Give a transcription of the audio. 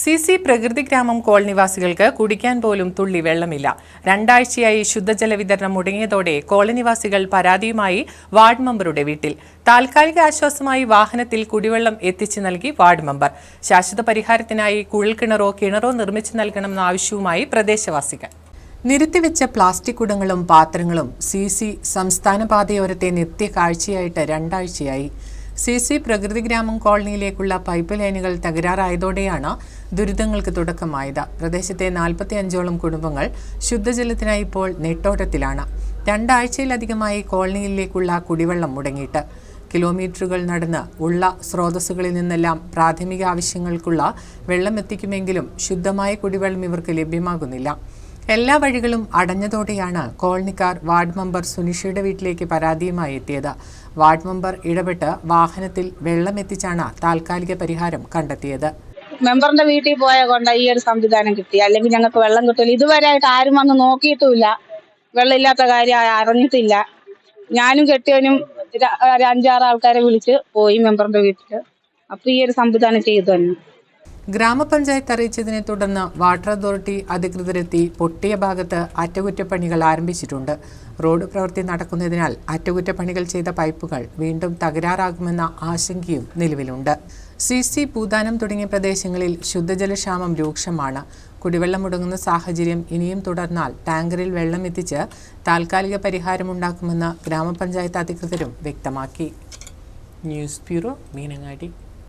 C C പ്രകൃതി ഗ്രാമം കോളനിവാസികൾക്ക് കുടിക്കാൻ പോലും തുള്ളി വെള്ളമില്ല. രണ്ടാഴ്ചയായി ശുദ്ധജല വിതരണം മുടങ്ങിയതോടെ കോളനിവാസികൾ പരാതിയുമായി വാർഡ് മെമ്പറുടെ വീട്ടിൽ. താൽക്കാലിക ആശ്വാസമായി വാഹനത്തിൽ കുടിവെള്ളം എത്തിച്ചു നൽകി വാർഡ് മെമ്പർ. ശാശ്വത പരിഹാരത്തിനായി കുഴൽക്കിണറോ കിണറോ നിർമ്മിച്ചു നൽകണമെന്ന ആവശ്യവുമായി പ്രദേശവാസികൾ. നിരത്തിവെച്ച പ്ലാസ്റ്റിക് കുടങ്ങളും പാത്രങ്ങളും സി സി സംസ്ഥാന പാതയോരത്തെ നിത്യ കാഴ്ചയായിട്ട് രണ്ടാഴ്ചയായി. സി സി പ്രകൃതി ഗ്രാമം കോളനിയിലേക്കുള്ള പൈപ്പ് ലൈനുകൾ തകരാറായതോടെയാണ് ദുരിതങ്ങൾക്ക് തുടക്കമായത്. പ്രദേശത്തെ നാൽപ്പത്തി അഞ്ചോളം കുടുംബങ്ങൾ ശുദ്ധജലത്തിനായി ഇപ്പോൾ നെട്ടോട്ടത്തിലാണ് രണ്ടാഴ്ചയിലധികമായി കോളനിയിലേക്കുള്ള കുടിവെള്ളം മുടങ്ങിയിട്ട്. കിലോമീറ്ററുകൾ നടന്ന് ഉള്ള സ്രോതസ്സുകളിൽ നിന്നെല്ലാം പ്രാഥമിക ആവശ്യങ്ങൾക്കുള്ള വെള്ളം എത്തിക്കുമെങ്കിലും ശുദ്ധമായ കുടിവെള്ളം ഇവർക്ക് ലഭ്യമാകുന്നില്ല. എല്ലാ വഴികളും അടഞ്ഞതോടെയാണ് കോളനിക്കാർ വാർഡ് മെമ്പർ സുനിഷയുടെ വീട്ടിലേക്ക് പരാതിയുമായി എത്തിയത്. വാർഡ് മെമ്പർ ഇടപെട്ട് വാഹനത്തിൽ വെള്ളം എത്തിച്ചാണ് താൽക്കാലിക പരിഹാരം കണ്ടെത്തിയത്. മെമ്പറിന്റെ വീട്ടിൽ പോയ കൊണ്ട് ഈ ഒരു സംവിധാനം കിട്ടി. അല്ലെങ്കിൽ ഞങ്ങൾക്ക് വെള്ളം കിട്ടില്ല ഇതുവരെ ആയിട്ട് ആരും വന്ന് നോക്കിയിട്ടുമില്ല. വെള്ളമില്ലാത്ത കാര്യം അറിഞ്ഞിട്ടില്ല. ഞാനും കെട്ടിയവനും അഞ്ചാറ് ആൾക്കാരെ വിളിച്ച് പോയി മെമ്പറിന്റെ വീട്ടിൽ അപ്പൊ ഈ ഒരു സംവിധാനം ചെയ്തു തന്നെ. ഗ്രാമപഞ്ചായത്ത് അറിയിച്ചതിനെ തുടർന്ന് വാട്ടർ അതോറിറ്റി അധികൃതരെത്തി പൊട്ടിയ ഭാഗത്ത് അറ്റകുറ്റപ്പണികൾ ആരംഭിച്ചിട്ടുണ്ട്. റോഡ് പ്രവൃത്തി നടക്കുന്നതിനാൽ അറ്റകുറ്റപ്പണികൾ ചെയ്ത പൈപ്പുകൾ വീണ്ടും തകരാറാകുമെന്ന ആശങ്കയും നിലവിലുണ്ട്. സി സി പൂതാനം തുടങ്ങിയ പ്രദേശങ്ങളിൽ ശുദ്ധജലക്ഷാമം രൂക്ഷമാണ്. കുടിവെള്ളം മുടങ്ങുന്ന സാഹചര്യം ഇനിയും തുടർന്നാൽ ടാങ്കറിൽ വെള്ളം എത്തിച്ച് താൽക്കാലിക പരിഹാരമുണ്ടാക്കുമെന്ന് ഗ്രാമപഞ്ചായത്ത് അധികൃതരും വ്യക്തമാക്കി. News bureau Meenangadi.